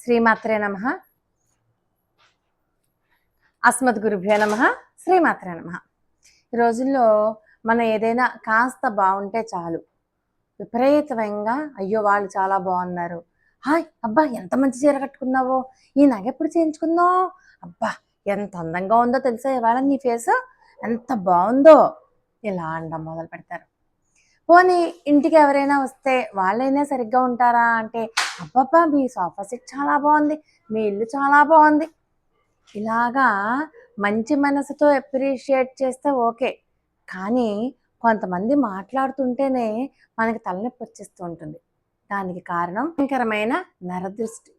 శ్రీమాత్రే నమ. అస్మద్ గురుభ్యో నమ. శ్రీమాత్రే నమ. ఈ రోజుల్లో మనం ఏదైనా కాస్త బాగుంటే చాలు. విపరీతమైన అయ్యో వాళ్ళు చాలా బాగున్నారు. హాయ్ అబ్బా ఎంత మంచి చీర కట్టుకున్నావో? ఈ నగ ఎప్పుడు చేయించుకుందావు అబ్బా ఎంత అందంగా ఉందో తెలుసా? ఇవాళ నీ ఫేస్ ఎంత బాగుందో? ఇలా అండం మొదలు పెడతారు పోనీ ఇంటికి ఎవరైనా వస్తే వాళ్ళైనా సరిగ్గా ఉంటారా? అంటే అబ్బబ్బా మీ సోఫా సెట్ చాలా బాగుంది మీ ఇల్లు చాలా బాగుంది. ఇలాగా మంచి మనసుతో అప్రిషియేట్ చేస్తే ఓకే. కానీ కొంతమంది మాట్లాడుతుంటేనే మనకి తలనొప్పి వచ్చేస్తూ ఉంటుంది. దానికి కారణం భయంకరమైన నరదృష్టి.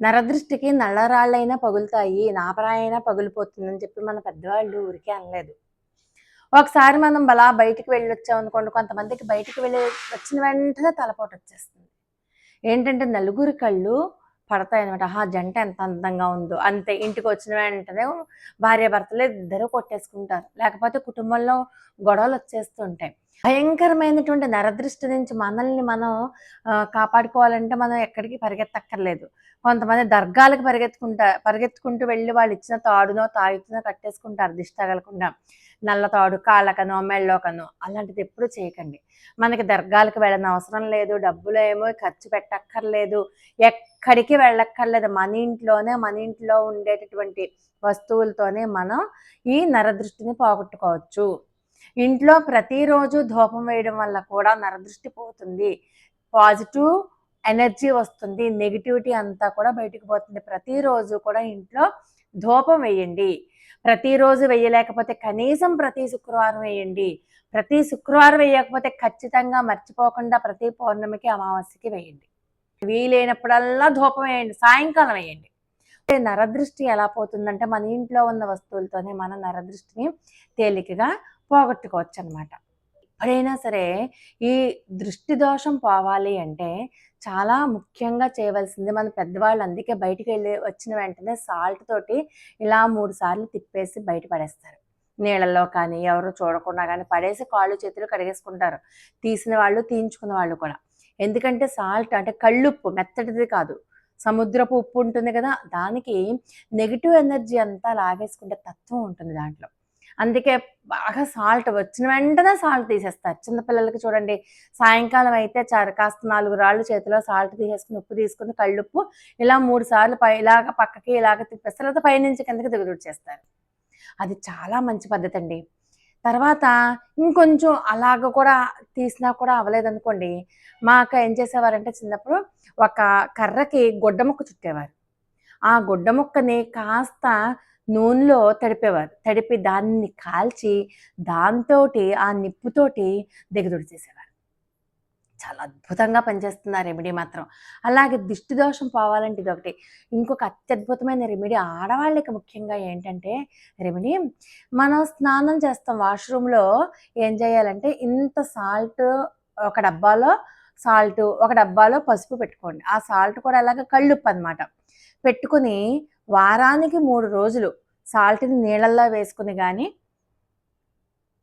నరదృష్టికి నల్లరాళ్ళైనా పగులుతాయి నాపరాయైనా పగిలిపోతుందని చెప్పి మన పెద్దవాళ్ళు ఊరికే అనలేదు. ఒకసారి మనం బలా బయటికి వెళ్ళొచ్చాం అనుకోండి కొంతమందికి బయటికి వెళ్ళి వచ్చిన వెంటనే తలపోటు వచ్చేస్తుంది. ఏంటంటే నలుగురి కళ్ళు పడతాయి అనమాట ఆ జంట ఎంత అందంగా ఉందో. అంతే ఇంటికి వచ్చిన వెంటనే భార్య భర్తలు ఇద్దరు కొట్టేసుకుంటారు. లేకపోతే కుటుంబంలో గొడవలు వచ్చేస్తుంటాయి. భయంకరమైనటువంటి నరదృష్టి నుంచి మనల్ని మనం కాపాడుకోవాలంటే మనం ఎక్కడికి పరిగెత్తక్కర్లేదు. కొంతమంది దర్గాలకు పరిగెత్తుకుంటా పరిగెత్తుకుంటూ వెళ్ళి వాళ్ళు ఇచ్చిన తాడునో తాయుతునో కట్టేసుకుంటారు దిష్టి తగలకుండా. నల్ల తాడు కాళ్ళకనో మెళ్ళోకనో అలాంటిది ఎప్పుడు చేయకండి. మనకి దర్గాలకు వెళ్ళని అవసరం లేదు డబ్బులు ఏమో ఖర్చు పెట్టక్కర్లేదు ఎక్కడికి వెళ్ళక్కర్లేదు. మన ఇంట్లోనే మన ఇంట్లో ఉండేటటువంటి వస్తువులతోనే మనం ఈ నరదృష్టిని పోగొట్టుకోవచ్చు. ఇంట్లో ప్రతిరోజు ధూపం వేయడం వల్ల కూడా నరదృష్టి పోతుంది. పాజిటివ్ ఎనర్జీ వస్తుంది. నెగిటివిటీ అంతా కూడా బయటకు పోతుంది. ప్రతిరోజు కూడా ఇంట్లో ధూపం వేయండి. ప్రతిరోజు వేయలేకపోతే కనీసం ప్రతి శుక్రవారం వేయండి. ప్రతి శుక్రవారం వేయకపోతే ఖచ్చితంగా మర్చిపోకుండా ప్రతి పౌర్ణమికి అమావాస్యకి వేయండి. వీలైనప్పుడల్లా ధూపం వేయండి. సాయంకాలం వేయండి. నరదృష్టి ఎలా పోతుందంటే మన ఇంట్లో ఉన్న వస్తువులతోనే మన నరదృష్టిని తేలికగా పోగొట్టుకోవచ్చు అనమాట ఎప్పుడైనా సరే ఈ దృష్టి దోషం పోవాలి అంటే చాలా ముఖ్యంగా చేయవలసింది మన పెద్దవాళ్ళు అందుకే బయటికి వెళ్ళి వచ్చిన వెంటనే సాల్ట్ తోటి ఇలా మూడు సార్లు తిప్పేసి బయట పడేస్తారు. నీళ్ళల్లో కానీ ఎవరు చూడకుండా కానీ పడేసి కాళ్ళు చేతులు కడిగేసుకుంటారు. తీసిన వాళ్ళు తీయించుకున్న వాళ్ళు కూడా. ఎందుకంటే సాల్ట్ అంటే కళ్ళుప్పు మెత్తటిది కాదు. సముద్రపు ఉప్పు ఉంటుంది కదా దానికి నెగిటివ్ ఎనర్జీ అంతా లాగేసుకుంటే తత్వం ఉంటుంది దాంట్లో. అందుకే బాగా సాల్ట్ వచ్చిన వెంటనే సాల్ట్ తీసేస్తారు. చిన్నపిల్లలకి చూడండి సాయంకాలం అయితే చారు కాస్త నాలుగు రాళ్ళు చేతిలో సాల్ట్ తీసేసుకుని ఉప్పు తీసుకుని కళ్ళుప్పు ఇలా మూడు సార్లు పై ఇలాగ పక్కకి ఇలాగ తిప్పేస్తారు పైనుంచి కిందకి దిగుదుడు చేస్తారు అది చాలా మంచి పద్ధతి అండి. తర్వాత ఇంకొంచెం అలాగ కూడా తీసినా కూడా అవ్వలేదనుకోండి మా అక్క ఏం చేసేవారంటే చిన్నప్పుడు ఒక కర్రకి గుడ్డ ముక్క చుట్టేవారు. ఆ గుడ్డ ముక్కని కాస్త నూనెలో తడిపేవారు. తడిపి దాన్ని కాల్చి దాంతోటి ఆ నిప్పుతోటి దిగదుడి చేసేవారు చాలా అద్భుతంగా పనిచేస్తుంది ఆ రెమెడీ మాత్రం. అలాగే దిష్టి దోషం పోవాలంటే ఇది ఒకటి. ఇంకొక అత్యద్భుతమైన రెమెడీ ఆడవాళ్ళకి ముఖ్యంగా ఏంటంటే రెమెడీ మనం స్నానం చేస్తాం వాష్రూమ్లో ఏం చేయాలంటే ఇంత సాల్ట్ ఒక డబ్బాలో సాల్ట్ ఒక డబ్బాలో పసుపు పెట్టుకోండి. ఆ సాల్ట్ కూడా అలాగే కళ్ళుప్పు అనమాట పెట్టుకుని వారానికి మూడు రోజులు సాల్ట్ని నీళ్ళల్లో వేసుకుని కానీ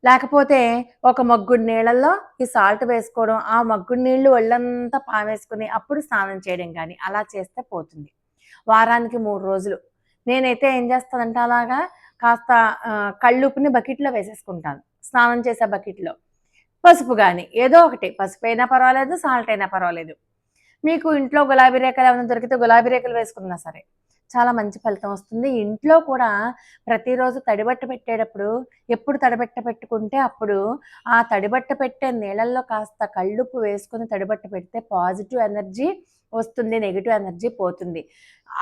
లేకపోతే ఒక మగ్గుడు నీళ్ళల్లో ఈ సాల్ట్ వేసుకోవడం ఆ మగ్గుడు నీళ్ళు ఒళ్ళంతా పామేసుకుని అప్పుడు స్నానం చేయడం కానీ అలా చేస్తే పోతుంది. వారానికి మూడు రోజులు. నేనైతే ఏం చేస్తానంటే అలాగా కాస్త ఆ, కళ్ళుప్పుని బకెట్లో వేసేసుకుంటాను. స్నానం చేసే బకెట్లో. పసుపు కానీ ఏదో ఒకటి. పసుపు అయినా పర్వాలేదు సాల్ట్ అయినా పర్వాలేదు. మీకు ఇంట్లో గులాబీ రేఖలు ఏమైనా దొరికితే గులాబీ రేఖలు వేసుకున్నా సరే. చాలా మంచి ఫలితం వస్తుంది. ఇంట్లో కూడా ప్రతిరోజు తడిబట్ట పెట్టేటప్పుడు ఎప్పుడు తడిబట్ట పెట్టుకుంటే అప్పుడు ఆ తడిబట్ట పెట్టే నీళ్ళల్లో కాస్త కళ్ళుప్పు వేసుకుని తడిబట్ట పెడితే పాజిటివ్ ఎనర్జీ వస్తుంది నెగిటివ్ ఎనర్జీ పోతుంది.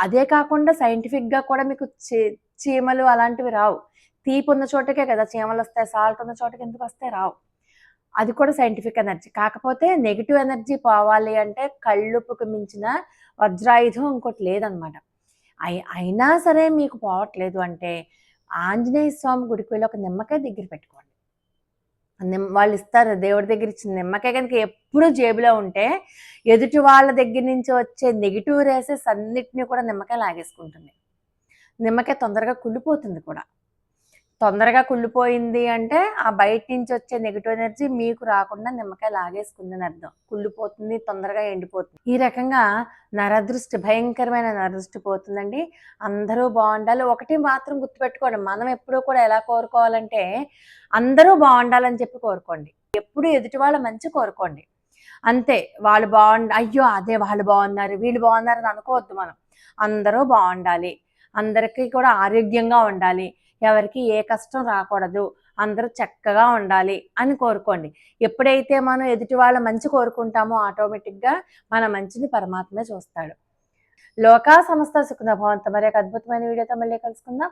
అదే కాకుండా సైంటిఫిక్గా కూడా మీకు చీ- చీమలు అలాంటివి రావు. తీపి ఉన్న చోటకే కదా చీమలు వస్తాయి సాల్ట్ ఉన్న చోటకి ఎందుకు వస్తాయి? రావు. అది కూడా సైంటిఫిక్ ఎనర్జీ. కాకపోతే నెగిటివ్ ఎనర్జీ పోవాలి అంటే కళ్ళుప్పుకు మించిన వజ్రాయుధం ఇంకోటి లేదనమాట. అయినా సరే మీకు పోవట్లేదు అంటే ఆంజనేయ స్వామి గుడికి వెళ్ళి ఒక నిమ్మకాయ దగ్గర పెట్టుకోండి. నిమ్ వాళ్ళు ఇస్తారు దేవుడి దగ్గర ఇచ్చిన నిమ్మకాయ కనుక ఎప్పుడు జేబులో ఉంటే ఎదుటి వాళ్ళ దగ్గర నుంచి వచ్చే నెగిటివ్ రేసెస్ అన్నిటినీ కూడా నిమ్మకాయ లాగేసుకుంటుంది. నిమ్మకాయ తొందరగా కుళ్ళిపోతుంది కూడా. తొందరగా కుళ్ళిపోయింది అంటే ఆ బయట నుంచి వచ్చే నెగిటివ్ ఎనర్జీ మీకు రాకుండా నిమ్మకాయ లాగేసుకుంది అని అర్థం. కుళ్ళిపోతుంది తొందరగా ఎండిపోతుంది. ఈ రకంగా నరదృష్టి భయంకరమైన నరదృష్టి పోతుందండి. అందరూ బాగుండాలి. ఒకటి మాత్రం గుర్తుపెట్టుకోండి. మనం ఎప్పుడూ కూడా ఎలా కోరుకోవాలంటే అందరూ బాగుండాలని చెప్పి కోరుకోండి. ఎప్పుడు ఎదుటి వాళ్ళ మంచి కోరుకోండి. అంతే. వాళ్ళు బాగుండ అయ్యో అదే వాళ్ళు బాగున్నారు వీళ్ళు బాగున్నారు అని అనుకోవద్దు మనం. అందరూ బాగుండాలి. అందరికీ కూడా ఆరోగ్యంగా ఉండాలి. ఎవరికి ఏ కష్టం రాకూడదు. అందరూ చక్కగా ఉండాలి అని కోరుకోండి. ఎప్పుడైతే మనం ఎదుటి వాళ్ళ మంచి కోరుకుంటామో ఆటోమేటిక్గా మన మంచిని పరమాత్మే చూస్తాడు. లోకా సంస్థ సుఖన మరి ఒక అద్భుతమైన వీడియోతో మళ్ళీ కలుసుకుందాం.